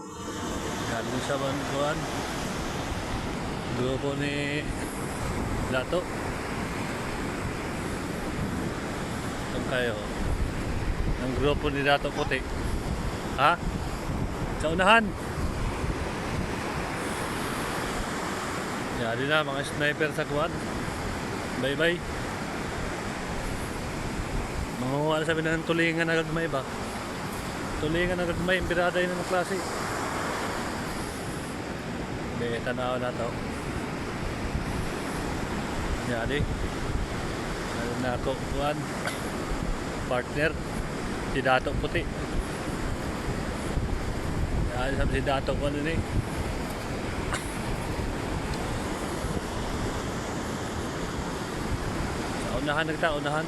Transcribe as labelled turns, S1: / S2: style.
S1: Galing sa Bantuan. Grupo ni Dato. Saan kayo? Ang grupo ni Dato Puti. Ha? Sa unahan. Yari na mga sniper sa kuwan. Bye bye. Mangunguha na sabi ng tulingan na gagmay ba? Tulingan na gagmay, imbirada yun ng klase. May tanaw na to. Yari. Ano na ako, kuwan. Partner. Si Dato Puti. Yan, sabi si Dato ko ano ni. Unahan nagta, unahan.